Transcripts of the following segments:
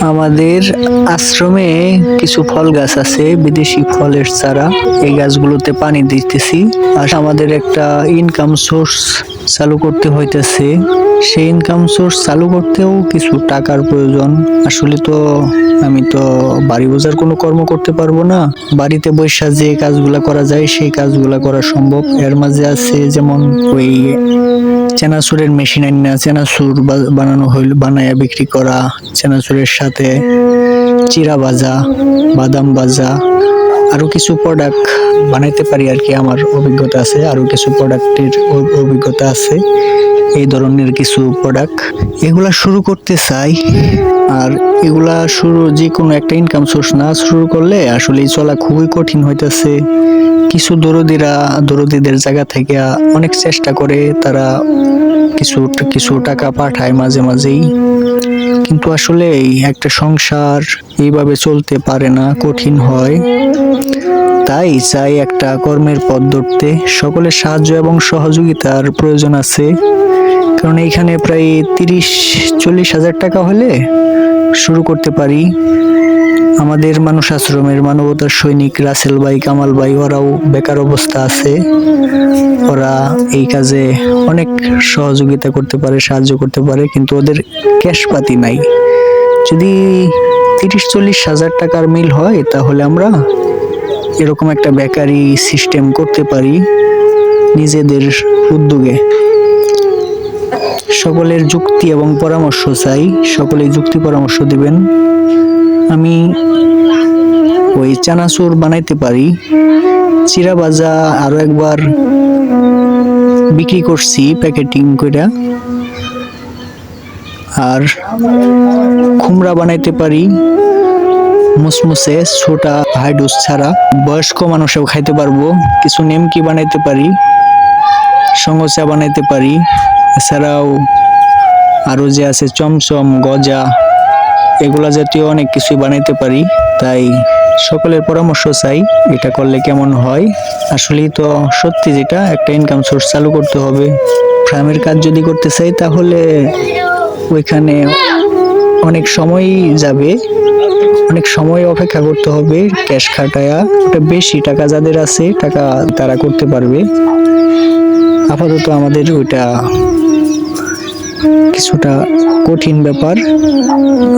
আমাদের আশ্রমে কিছু ফল গাছ আছে, বিদেশি ফলের চারা। এই গাছগুলোতে পানি দিতেছি। আর আমাদের একটা ইনকাম সোর্স চালু করতে হইতেছে। সেই ইনকাম সোর্স চালু করতেও কিছু টাকার প্রয়োজন। আসলে তো আমি তো বাড়ি বোঝার কোনো কর্ম করতে পারব না। বাড়িতে বৈশা যে কাজগুলা করা যায়, সেই কাজগুলা করা সম্ভব। এর মাঝে আছে যেমন ওই চেনাচুরের মেশিন আনিনা চেনাচুর বা- বানানো হইল, বানায়া বিক্রি করা চেনাচুরের সাথে চিরা ভাজা, বাদাম ভাজা, আরও কিছু প্রোডাক্ট বানাইতে পারি আর কি আমার অভিজ্ঞতা আছে, আরও কিছু প্রোডাক্টের অভিজ্ঞতা আছে, এই ধরনের কিছু প্রোডাক্ট এগুলা শুরু করতে চাই, আর এগুলা শুরু, যে কোনো একটা ইনকাম সোর্স না শুরু করলে আসলে চলা খুবই কঠিন হইতেছে। কিছু দরদিরা, দরদিদের জায়গা থেকে অনেক চেষ্টা করে তারা কিছু কিছু টাকা পাঠায় মাঝে মাঝেই। কিন্তু আসলে একটা সংসার এইভাবে চলতে পারে না, কঠিন হয়। তাই চাই একটা কর্মের পথ ধরতে। সকলের সাহায্য এবং সহযোগিতার প্রয়োজন আছে। কারণ এইখানে প্রায় তিরিশ, চল্লিশ হাজার টাকা হলে শুরু করতে পারি। আমাদের মানুষ আশ্রমের মানবতার সৈনিক রাসেল ভাই, কামাল ভাই, ওরাও বেকার অবস্থা আছে। ওরা এই কাজে অনেক সহযোগিতা করতে পারে, সাহায্য করতে পারে, কিন্তু ওদের ক্যাশ পাতি নাই। যদি তিরিশ চল্লিশ হাজার টাকার মিল হয়, তাহলে আমরা এরকম একটা বেকারি সিস্টেম করতে পারি নিজেদের উদ্যোগে। সকলের যুক্তি এবং পরামর্শ চাই। সকলে যুক্তি পরামর্শ দিবেন। আমি ওই চানাচুর বানাইতে পারি। চিরা ভাজা আরও একবার বিক্রি করছি প্যাকেটিং করে আর খুমরা বানাইতে পারি। মুসমুসে ছোটা হাইডুস ছাড়া। বয়স্ক মানুষও খাইতে পারব। কিছু নেমকি বানাইতে পারি। সঙ্গচা বানাইতে পারি। এছাড়াও আরও যে আছে চমচম, গজা এগুলা জাতীয় অনেক কিছু বানাইতে পারি, তাই সকলের পরামর্শ চাই এটা করলে কেমন হয়। আসলেই তো সত্যি যেটা, একটা ইনকাম সোর্স চালু করতে হবে। ফার্মের কাজ যদি করতে চাই তাহলে ওইখানে অনেক সময় যাবে, অনেক সময় অপেক্ষা করতে হবে, ক্যাশ খাটায়া ওটা বেশি টাকা যাদের আছে টাকা তারা করতে পারবে। আপাতত আমাদের ওইটা কিছুটা কঠিন ব্যাপার।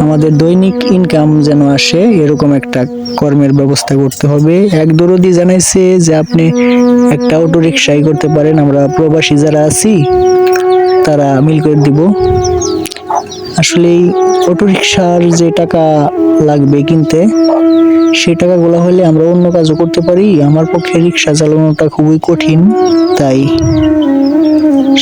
আমাদের দৈনিক ইনকাম যেন আসে, এরকম একটা কর্মের ব্যবস্থা করতে হবে। এক দরদি জানাইছে যে আপনি একটা অটো রিক্সাই করতে পারেন। আমরা প্রবাসী যারা আছি, তারা মিল করে দিব। আসলে এই অটো রিক্সার যে টাকা লাগবে কিনতে সেই টাকাগুলো হলে আমরা অন্য কাজও করতে পারি। আমার পক্ষে রিক্সা চালানোটা খুবই কঠিন, তাই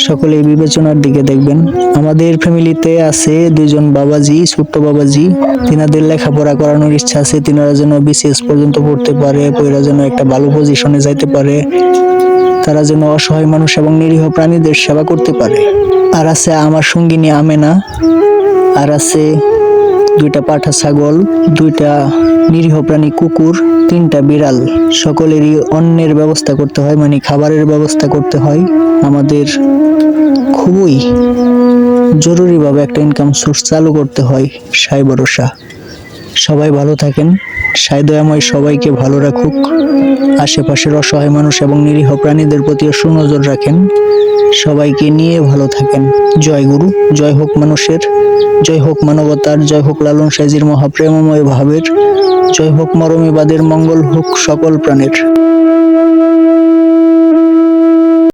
সকলে বিবেচনার দিকে দেখবেন। আমাদের ফ্যামিলিতে আছে দুইজন বাবাজি, ছোট্ট বাবাজি। তিনাদের লেখাপড়া করানোর ইচ্ছা আছে, তিনারা যেন বিসিএস পর্যন্ত পড়তে পারে পড়া যেন একটা ভালো পজিশনে যাইতে পারে। তারা যেন অসহায় মানুষ এবং নিরীহ প্রাণীদের সেবা করতে পারে। আর আছে আমার সঙ্গিনী আমেনা, আর আছে দুইটা পাঠা ছাগল, দুইটা নিরীহ প্রাণী, কুকুর, তিনটা বিড়াল, সকলেরই অন্যের ব্যবস্থা করতে হয় মানে খাবারের ব্যবস্থা করতে হয়। আমাদের খুবই জরুরিভাবে একটা ইনকাম সোর্স চালু করতে হয় সাই ভরসা সবাই ভালো থাকেন। সায়দয়াময় সবাইকে ভালো রাখুক। আশেপাশের অসহায় মানুষ এবং নিরীহ প্রাণীদের প্রতিও সুনজর রাখেন। সবাইকে নিয়ে ভালো থাকেন। জয় গুরু, জয় হোক মানুষের, জয় হোক মানবতার, জয় হোক লালন সাইজির মহাপ্রেমময় ভাবের, জয় হোক মরমীবাদের মঙ্গল হোক সকল প্রাণের।